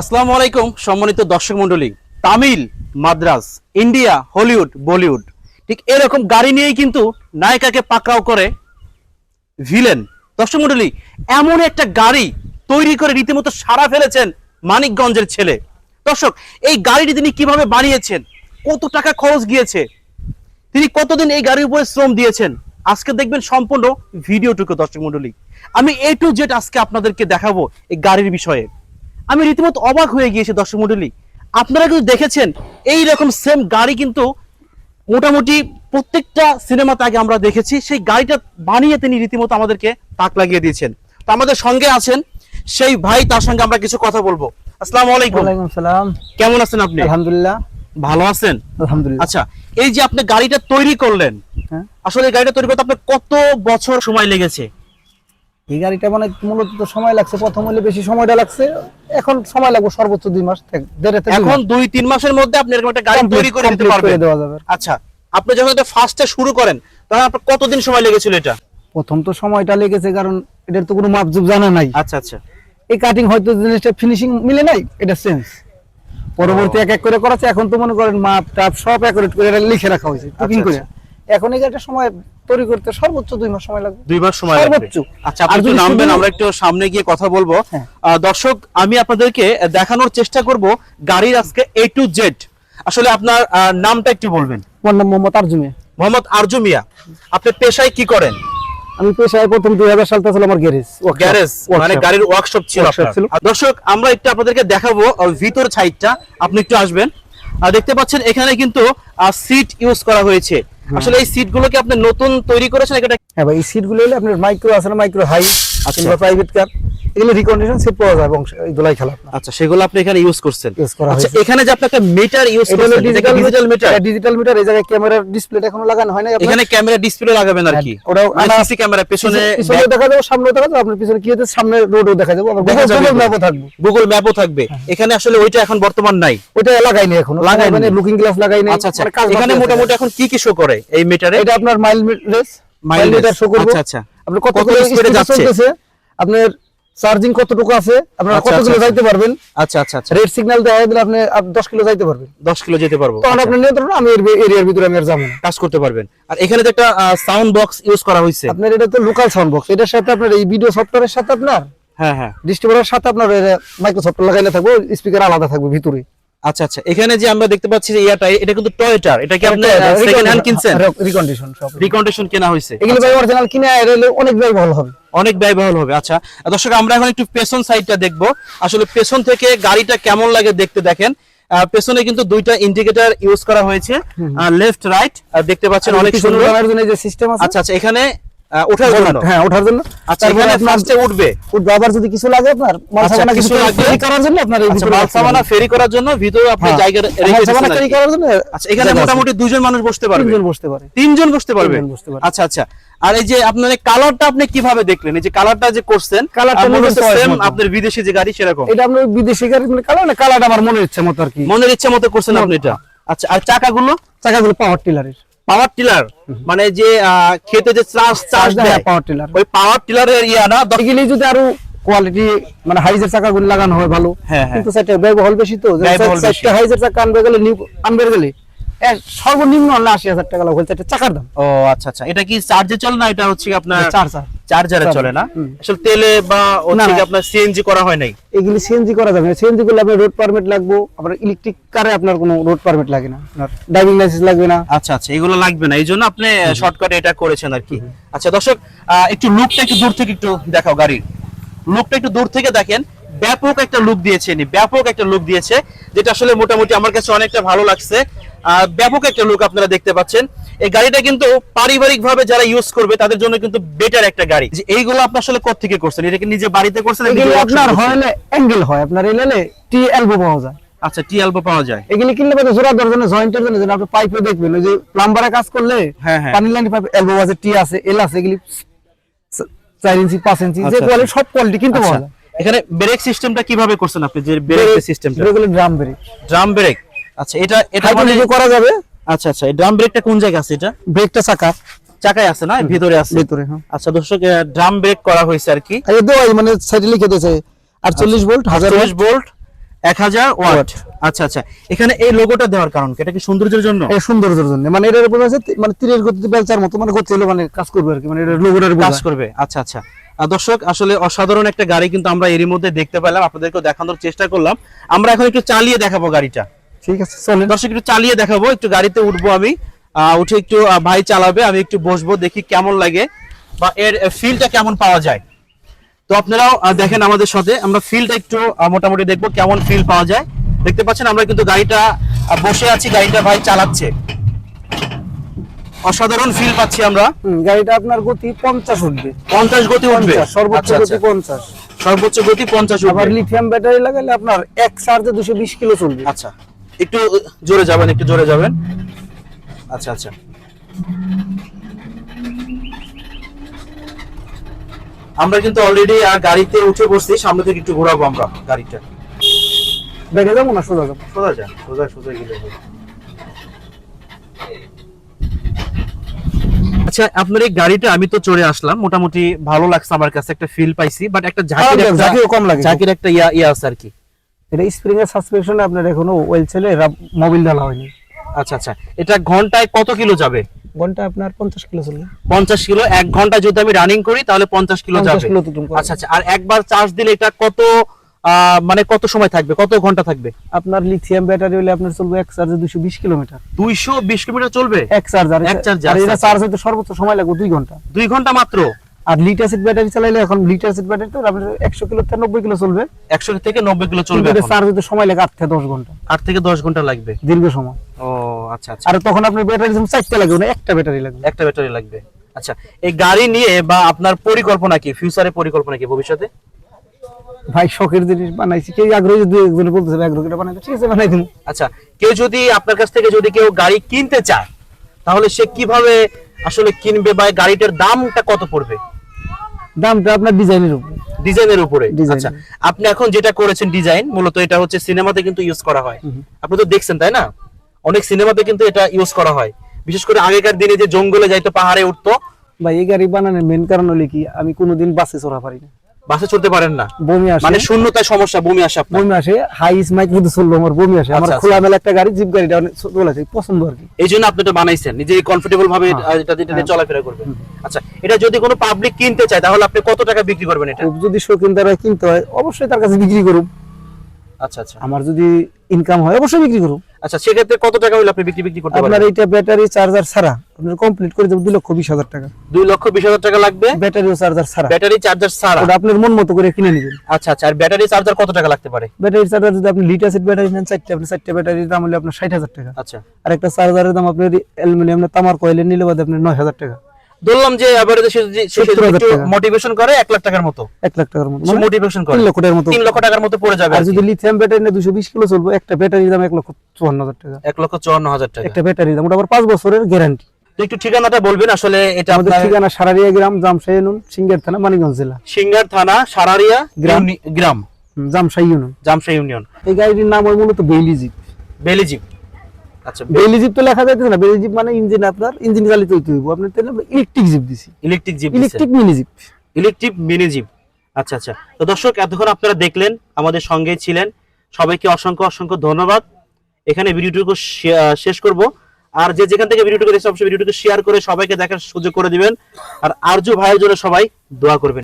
আসসালামু আলাইকুম, সম্মানিত দর্শক মন্ডলী তামিল মাদ্রাস ইন্ডিয়া, হলিউড, বলিউড। ঠিক এরকম গাড়ি নিয়েই কিন্তু নায়িকাকে পাকড়াও করে ভিলেন। দর্শক মন্ডলী এমন একটা গাড়ি তৈরি করে রীতিমতো সারা ফেলেছেন মানিকগঞ্জের ছেলে। দর্শক, এই গাড়িটি তিনি কীভাবে বানিয়েছেন? কত টাকা খরচ গিয়েছে? তিনি কতদিন এই গাড়ির উপরে শ্রম দিয়েছেন? আজকে দেখবেন সম্পূর্ণ ভিডিওটুকু, দর্শক মন্ডলী আমি এ টু জেড আজকে আপনাদেরকে দেখাবো এই গাড়ির বিষয়ে। আমি রীতিমতো অবাক হয়ে গিয়েছি দর্শক মন্ডলী আপনারা কিন্তু দেখেছেন এই রকম সেম গাড়ি কিন্তু মোটামুটি প্রত্যেকটা সিনেমাতে আগে আমরা দেখেছি সেই গাড়িটা বানিয়ে তিনি রীতিমতো আমাদেরকে তাক লাগিয়ে দিয়েছেন। তো আমাদের সঙ্গে আছেন সেই ভাই তার সঙ্গে আমরা কিছু কথা বলব। আসসালামু আলাইকুম। ওয়ালাইকুম সালাম। কেমন আছেন আপনি? আলহামদুলিল্লাহ। ভালো আছেন? আলহামদুলিল্লাহ। আচ্ছা এই যে আপনি গাড়িটা তৈরি করলেন হ্যাঁ। আসলে গাড়িটা তৈরি করতে আপনার কত বছর সময় লেগেছে? এই গাড়িটা মানে মূলত তো সময় লাগছে প্রথম হলে বেশি সময়টা লাগছে। এখন সময় লাগবে সর্বোচ্চ দুই মাস থেকে এখন দুই তিন মাসের মধ্যে আপনি এরকম একটা গাড়ি তৈরি করে দিতে পারবেন। দেওয়া যাবে। আচ্ছা আপনি যখন এটা ফার্স্টে শুরু করেন তখন আপনার কতদিন সময় লেগেছিল এটা? প্রথম তো সময়টা লেগেছে কারণ এটার তো কোনো মাপজুপ জানা নাই। আচ্ছা আচ্ছা। এই কাটিং হয়তো জিনিসটা ফিনিশিং মিলে নাই এটা চেঞ্জ পরবর্তী এক এক করে করাছে এখন তো মনে করেন মাপ টাপ সব অ্যাকুরেট করে এটা লিখে রাখা হয়েছে টুকিং আচ্ছা, করে। এখন এই গাড়িটা সময় তৈরি করতে সর্বোচ্চ দুই মাস সময় লাগবে। দুই মাস সময় লাগবে। সর্বোচ্চ। আচ্ছা আপনি একটু যদি নামবেন আমরা একটু সামনে গিয়ে কথা বলব। হ্যাঁ। আহ, দর্শক আমি আপনাদেরকে দেখানোর চেষ্টা করব গাড়ির আজকে এ টু জেড আসলে আপনার নামটা একটু বলবেন। আমার নাম মোহাম্মদ আরজুমে মোহাম্মদ আরজু মিয়া আপনি পেশায় কি করেন? আমি পেশায় প্রথম দুই হাজার সালটা ছিল আমার গ্যারেজ গ্যারেজ মানে গাড়ির ওয়ার্কশপ ছিল আপনার। দর্শক আমরা একটু আপনাদেরকে দেখাবো ভিতর সাইডটা আপনি একটু আসবেন। আর দেখতে পাচ্ছেন এখানে কিন্তু সিট ইউজ করা হয়েছে। আসলে এই সিটগুলো গুলোকে আপনি নতুন তৈরি করেছেন এটা হ্যাঁ ভাই এই সিটগুলো হলে আপনার মাইক্রো আছে না মাইক্রো হাই আচ্ছা। কিংবা প্রাইভেট কার এগুলো রিকন্ডিশন সিট পাওয়া যায় এবং এই দোলাই খেলা আচ্ছা সেগুলো আপনি এখানে ইউজ করছেন। আচ্ছা এখানে যে আপনি একটা মিটার ইউজ করছেন digital digital meter digital meter এই জায়গায় ক্যামেরার ডিসপ্লেটা এখনও লাগানো হয় না এখানে ক্যামেরা ডিসপ্লে লাগাবেন আর কি। হ্যাঁ, আনা- সিসি ক্যামেরা পেছনে পিছনে দেখা যাবে সামনে দেখা যাবে আপনার পিছনে কি হচ্ছে সামনে রোডও দেখা যাবে আবার। গুগল ম্যাপও থাকবে। গুগল ম্যাপও থাকবে। এখানে আসলে ওইটা এখন বর্তমান নাই। ওইটা লাগাইনি এখন। লাগাইনি। মানে লুকিং গ্লাস লাগাইনি আচ্ছা আচ্ছা। মানে এখানে মোটামুটি এখন কি কি শো করে এই মিটারে এটা আপনার mile race mile meter show করবে। আচ্ছা আচ্ছা। আপনি কত কত কিলো speed এ স্পিডে যাচ্ছে? আপনার চার্জিং কতটুকু আছে? আপনার আচ্ছা, কত কিলো আচ্ছা। যাইতে পারবেন? আচ্ছা আচ্ছা আচ্ছা। রেড সিগন্যাল দেখা দিলে আপনি আপ 10 কিলো যাইতে পারবেন। 10 কিলো যেতে পারব। তখন আচ্ছা, আপনার নিয়ন্ত্রণ আমি এরিয়ার ভিতরে আমি আর যাব না। কাজ করতে পারবেন। আর এখানে তো একটা সাউন্ড বক্স ইউজ করা হয়েছে আপনার এটা তো লোকাল সাউন্ড বক্স এটার সাথে আপনার এই ভিডিও সফটওয়্যারের সাথে আপনার হ্যাঁ হ্যাঁ। ডিস্ট্রিবিউটারের সাথে আপনার মাইক্রোসফট লাগাইলে থাকবে স্পিকার আলাদা থাকবে ভিতরে। আচ্ছা আচ্ছা। এখানে যে আমরা দেখতে পাচ্ছি যে ইয়াটা এটা কিন্তু টয়োটার এটা কি আপনি সেকেন্ড হ্যান্ড কিনছেন? রিকন্ডিশন সব। রিকন্ডিশন কেনা হয়েছে। এগুলো ভাই অরিজিনাল কিনে এলে অনেক ব্যয় ভালো হবে। অনেক ব্যয়বহুল হবে আচ্ছা। দর্শক আমরা এখন একটু পেছন সাইডটা দেখব। আসলে পেছন থেকে গাড়িটা কেমন লাগে দেখতে দেখেন। পেছনে কিন্তু দুইটা ইন্ডিকেটর ইউজ করা হয়েছে। লেফট রাইট দেখতে পাচ্ছেন অনেক সুন্দর। যে সিস্টেম আছে। আচ্ছা আচ্ছা এখানে ওঠার জন্য। হ্যাঁ ওঠার জন্য। আচ্ছা এখানে ফার্স্টে উঠবে। উঠবে আবার যদি কিছু লাগে আপনার আচ্ছা, সামানা কিছু? লাগবে? করার জন্য আপনার এই ভিতরে মাল সামানা ফেরি করার জন্য ভিতরে আপনি হ্যাঁ, জায়গা মাল রেখে সামানা দিয়েছেন আর carry কি। করার জন্য আচ্ছা এখানে মোটামুটি দুজন মানুষ বসতে পারবে। তিনজন বসতে পারে। তিনজন বসতে পারবে? আচ্ছা আচ্ছা। আর এই যে আপনার কালারটা আপনি কীভাবে দেখলেন? এই যে কালারটা যে করছেন কালারটা মনে মনে সেম আপনার বিদেশি যে গাড়ি সেরকম। এটা আপনার বিদেশি গাড়ি মানে কালার না কালারটা আমার মনের ইচ্ছা মতো আর কি। মনের ইচ্ছা মতো করছেন আপনি এটা। আচ্ছা আর চাকাগুলো? চাকাগুলো পাওয়ার টিলারের পাওয়ার টিলার মানে যে খেতে যে চাষ চাষ দেয় পাওয়ার টিলার ওই পাওয়ার টিলারের ইয়া না যদি আরও কোয়ালিটি মানে হাইজের চাকাগুলো লাগানো হয় ভালো হ্যাঁ, হ্যাঁ। কিন্তু সেটা ব্যয়বহুল বেশি তো চারটা হাইজের চাকা আনবে গেলে নিউ আনবে গেলে সর্বনিম্ন হলে আশি হাজার টাকা লাগবে চাকার দাম। ও আচ্ছা আচ্ছা। এটা কি চার্জে চলে না এটা হচ্ছে আপনার চার চার চার্জারে চলে না। আসলে তেলে বা হচ্ছে না, না। আপনার সিএনজি করা হয় নাই? এগুলি সিএনজি করা যাবে সিএনজি করলে আপনার রোড পারমিট লাগবে। আপনার ইলেকট্রিক কারে আপনার কোনো রোড পারমিট লাগে না। ড্রাইভিং লাইসেন্স লাগবে না। আচ্ছা আচ্ছা এগুলো লাগবে না। এই জন্য আপনি শর্টকাটে এটা করেছেন আর কি। আচ্ছা দর্শক একটু লুকটা একটু দূর থেকে একটু দেখাও গাড়ির। লুকটা একটু দূর থেকে দেখেন। ব্যাপক একটা লুক দিয়েছে ইনি, ব্যাপক একটা লুক দিয়েছে যেটা আসলে মোটামুটি আমার কাছে অনেকটা ভালো লাগছে। ব্যাপক একটা লুক আপনারা দেখতে পাচ্ছেন। এই গাড়িটা কিন্তু পারিবারিক ভাবে যারা ইউজ করবে তাদের জন্য কিন্তু বেটার একটা গাড়ি। যে এইগুলো আপনি আসলে কোথেকে করছেন? এটা কি নিজে বাড়িতে করছেন আপনার? হলে অ্যাঙ্গেল হয়। আপনার এলেলে টি এলবো পাওয়া যায়। আচ্ছা টি অ্যালবো পাওয়া যায়। এগুলি কিনলে পরে জোড়া দেওয়ার জন্য জয়েন্টের জন্য আপনি পাইপে দেখবেন ওই যে প্লাম্বারে কাজ করলে হ্যাঁ, হ্যাঁ। পানি লাইন পাইপ এলবো আছে টি আছে এল আছে এগুলি চ- চার ইঞ্চি পাঁচ ইঞ্চি যে আচ্ছা, কোয়ালিটি সব কোয়ালিটি কিনতে আচ্ছা। পাওয়া যায়। এখানে ব্রেক সিস্টেমটা কীভাবে করছেন আপনি? যে ব্রেক সিস্টেমটা এগুলো ড্রাম ব্রেক ড্রাম ব্রেক আচ্ছা এটা এটা মানে করা যাবে। আচ্ছা আচ্ছা এই ড্রাম ব্রেকটা কোন জায়গায় আছে এটা? ব্রেকটা চাকা। চাকায় আছে না? ভিতরে আছে? ভিতরে হ্যাঁ। আচ্ছা দর্শক ড্রাম ব্রেক করা হয়েছে আর কি। এই মানে সাইডে লিখে দিয়েছে। আটচল্লিশ ভোল্ট হাজার চল্লিশ ভোল্ট এক হাজার ওয়াট আচ্ছা আচ্ছা এখানে এই লোগোটা দেওয়ার কারণ কি? এটা কি সৌন্দর্যের জন্য? এই সৌন্দর্যের জন্য। মানে এটার উপর আছে মানে তীরের গতিতে বেলচার মতো মানে গতি হলো মানে কাজ করবে আর কি মানে এটার লোগোটার কাজ করবে। আচ্ছা আচ্ছা। আহ, দর্শক আসলে অসাধারণ একটা গাড়ি কিন্তু আমরা এরই মধ্যে দেখতে পেলাম। আপনাদেরকে দেখানোর চেষ্টা করলাম। আমরা এখন একটু চালিয়ে দেখাবো গাড়িটা। ঠিক আছে চলেন। দর্শক একটু চালিয়ে দেখাবো একটু গাড়িতে উঠবো আমি। উঠে একটু ভাই চালাবে আমি একটু বসবো দেখি কেমন লাগে বা এর ফিলটা কেমন পাওয়া যায়। তো আপনারাও দেখেন আমাদের সাথে আমরা ফিলটা একটু মোটামুটি দেখব কেমন ফিল পাওয়া যায়। দেখতে পাচ্ছেন আমরা কিন্তু গাড়িটা বসে আছি গাড়িটা ভাই চালাচ্ছে। অসাধারণ ফিল পাচ্ছি আমরা। গাড়িটা আপনার গতি পঞ্চাশ উঠবে। পঞ্চাশ গতি উঠবে? সর্বোচ্চ আচ্ছা, গতি আচ্ছা। পঞ্চাশ। সর্বোচ্চ গতি পঞ্চাশ আবার লিথিয়াম ব্যাটারি লাগালে আপনার এক চার্জে দুশো বিশ কিলো চলবে। আচ্ছা। একটু জোরে যাবেন একটু জোরে যাবেন। আচ্ছা আচ্ছা। আমরা কিন্তু অলরেডি গাড়িতে উঠে বসছি সামনে থেকে একটু ঘোরাবো আমরা গাড়িটা। দেখে যাব না? সোজা যাব। সোজা যান সোজা সোজা গেলে আচ্ছা আপনার এই গাড়িটা আমি তো চড়ে আসলাম মোটামুটি ভালো লাগছে আমার কাছে একটা ফিল পাইছি বাট একটা ঝাঁকির একটা- ঝাঁকিও কম লাগে। ঝাঁকির একটা ইয়া ইয়া আছে আর কি। এটা স্প্রিং এর সাসপেনশনে আপনার এখনও ওয়েল ছেলে মোবিল ডালা হয়নি। আচ্ছা আচ্ছা। এটা ঘন্টায় কত কিলো যাবে? ঘণ্টা আপনার পঞ্চাশ কিলো চলবে পঞ্চাশ কিলো এক ঘণ্টা যদি আমি রানিং করি তাহলে পঞ্চাশ কিলো পঞ্চাশ যাবে। কিলো তুমি আচ্ছা আচ্ছা। আর একবার চার্জ দিলে এটা কত মানে কত সময় থাকবে? কত ঘণ্টা থাকবে? আপনার লিথিয়াম ব্যাটারি হলে আপনার চলবে এক চার্জে দুশো বিশ কিলোমিটার। দুইশো বিশ কিলোমিটার চলবে? এক চার্জ আর এক চার্জার এটা আচ্ছা, চার্জ হতে সর্বোচ্চ সময় লাগবে দুই ঘণ্টা। দুই ঘণ্টা মাত্র? আর লিড অ্যাসিড ব্যাটারি চালাইলে এখন লিড অ্যাসিড ব্যাটারি তো আপনার একশো কিলো থেকে নব্বই কিলো চলবে। একশো থেকে নব্বই কিলো চলবে কিন্তু চার্জ হতে সময় লাগে আট থেকে দশ ঘণ্টা। আট থেকে দশ ঘণ্টা লাগবে? দীর্ঘ সময়। ও আচ্ছা আচ্ছা। আর তখন আপনার ব্যাটারি যখন চারটে লাগবে না একটা ব্যাটারি লাগবে। একটা ব্যাটারি লাগবে। আচ্ছা এই গাড়ি নিয়ে বা আপনার পরিকল্পনা কি? ফিউচারের পরিকল্পনা কি ভবিষ্যতে? ভাই শখের জিনিস বানাইছি। কেউ আগ্রহী যদি একজনে বলতেছে ভাই আগ্রহীটা বানাইতে ঠিক আছে বানাই দিন আচ্ছা কেউ যদি আপনার কাছ থেকে যদি কেউ গাড়ি কিনতে চায় তাহলে সে কীভাবে আসলে কিনবে বা গাড়িটার দামটা কত পড়বে? দামটা আপনার ডিজাইনের উপর। ডিজাইনের উপরে। আচ্ছা আপনি এখন যেটা করেছেন ডিজাইন মূলত এটা হচ্ছে সিনেমাতে কিন্তু ইউজ করা হয়। আপনি তো দেখছেন তাই না? অনেক সিনেমাতে কিন্তু এটা ইউজ করা হয়। বিশেষ করে আগেকার দিনে যে জঙ্গলে যাইতো পাহাড়ে উঠতো। ভাই এই গাড়ি বানানোর মেন কারণ হলে কি আমি কোনোদিন বাসে চড়া পারি না। বাসে চড়তে পারেন না। বমি আসে। মানে শূন্যতায় সমস্যা বমি আসে আপনার। বমি আসে হাই স্মাইক কিন্তু চলল আমার বমি আসে। আমার খোলা মেলা একটা গাড়ি জিপ গাড়িটা অনেক চলে আছে পছন্দ আর কি। এই জন্য আপনি এটা বানাইছেন নিজে কমফোর্টেবল ভাবে হ্যাঁ। এটা এটা নিয়ে চলাফেরা করবেন। আচ্ছা এটা যদি কোনো পাবলিক কিনতে চায় তাহলে আপনি কত টাকা বিক্রি করবেন এটা? যদি শৌখিন দ্বারা কিনতে হয় অবশ্যই তার কাছে বিক্রি করুন আচ্ছা আচ্ছা। আমার যদি ইনকাম হয় অবশ্যই বিক্রি করুন আচ্ছা সেক্ষেত্রে কত টাকা হলে আপনি বিক্রি বিক্রি করতে পারবেন? আপনার এইটা ব্যাটারি চার্জার ছাড়া আপনার কমপ্লিট করে দেবো দুই লক্ষ বিশ হাজার টাকা। দুই লক্ষ বিশ হাজার টাকা লাগবে? ব্যাটারি ও চার্জার ছাড়া। ব্যাটারি চার্জার ছাড়া? ওটা আপনার মন মতো করে কিনে নেবেন। আচ্ছা আচ্ছা। আর ব্যাটারি চার্জার কত টাকা লাগতে পারে? ব্যাটারি চার্জার যদি আপনি লিটার সেট ব্যাটারি নেন চারটে আপনি চারটে ব্যাটারির দাম হলে আপনার ষাট হাজার টাকা। আচ্ছা। আর একটা চার্জারের দাম আপনার অ্যালুমিনিয়াম না তামার কয়েলের নিলে বাদে আপনার নয় হাজার টাকা। ধরলাম যে এবারে সে যদি- সে যদি 70,000 একটু মোটিভেশন করে এক লাখ টাকার মতো। এক লাখ টাকার মতো। মানে মোটিভেশন করে। তিন লক্ষ টাকার মতো। তিন লক্ষ টাকার মতো পড়ে যাবে আর যদি লিথিয়াম ব্যাটারি নেয় দুশো বিশ কিলো চলবে একটা ব্যাটারির দাম এক লক্ষ চুয়ান্ন হাজার টাকা। এক লক্ষ চুয়ান্ন হাজার টাকা। একটা ব্যাটারির দাম ওটা আবার পাঁচ বছরের গ্যারান্টি একটু ঠিকানাটা বলবেন আসলে এটা আমাদের ঠিকানা সারারিয়া গ্রাম জামশাই ইউনিয়ন সিঙ্গার থানা মানিকগঞ্জ জেলা। সিঙ্গার থানা সারারিয়া গ্রাম। গ্রাম। জামশাই ইউনিয়ন। জামশা ইউনিয়ন। এই গাড়িটির নাম হয় মূলত বেইলি জিপ বেলিজিপ। আচ্ছা বেইলি জিপ তো লেখা যাইতেছে না বেইলি জিপ মানে ইঞ্জিন আপনার ইঞ্জিন হইব। আপনার তাহলে ইলেকট্রিক জিপ দিছি। Electric jeep electric mini jeep electric mini jeep আচ্ছা আচ্ছা। তো দর্শক এতক্ষণ আপনারা দেখলেন আমাদের সঙ্গেই ছিলেন। সবাইকে অসংখ্য অসংখ্য ধন্যবাদ। এখানে ভিডিওটুকু শেষ করব। আর যে যেখান থেকে ভিডিওটুকু দেখছে অবশ্যই ভিডিওটুকু শেয়ার করে সবাইকে দেখার সুযোগ করে দিবেন। আর আরজু ভাইয়ের জন্য সবাই দোয়া করবেন।